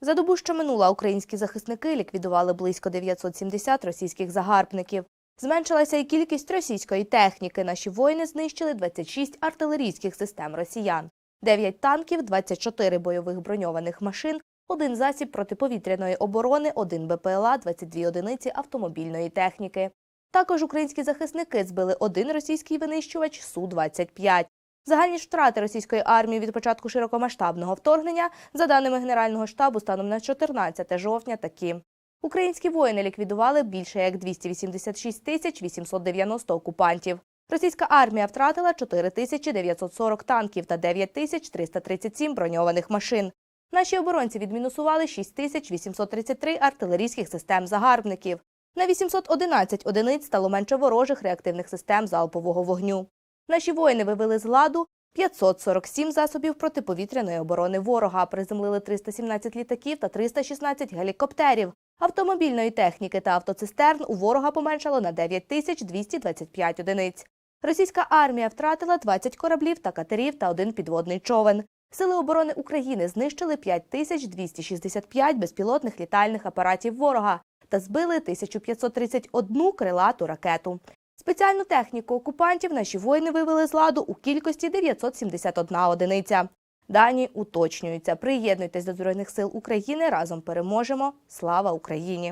За добу, що минула, українські захисники ліквідували близько 970 російських загарбників. Зменшилася і кількість російської техніки. Наші воїни знищили 26 артилерійських систем росіян, 9 танків, 24 бойових броньованих машин, один засіб протиповітряної оборони, один БПЛА, 22 одиниці автомобільної техніки. Також українські захисники збили один російський винищувач Су-25. Загальні ж втрати російської армії від початку широкомасштабного вторгнення, за даними Генерального штабу, станом на 14 жовтня такі. Українські воїни ліквідували більше як 286 тисяч 890 окупантів. Російська армія втратила 4 тисячі 940 танків та 9 тисяч 337 броньованих машин. Наші оборонці відмінусували 6 тисяч 833 артилерійських систем загарбників. На 811 одиниць стало менше ворожих реактивних систем залпового вогню. Наші воїни вивели з ладу 547 засобів протиповітряної оборони ворога, приземлили 317 літаків та 316 гелікоптерів. Автомобільної техніки та автоцистерн у ворога поменшало на 9225 одиниць. Російська армія втратила 20 кораблів та катерів та один підводний човен. Сили оборони України знищили 5265 безпілотних літальних апаратів ворога та збили 1531 крилату ракету. Спеціальну техніку окупантів наші воїни вивели з ладу у кількості 971 одиниця. Дані уточнюються. Приєднуйтесь до Збройних сил України. Разом переможемо. Слава Україні!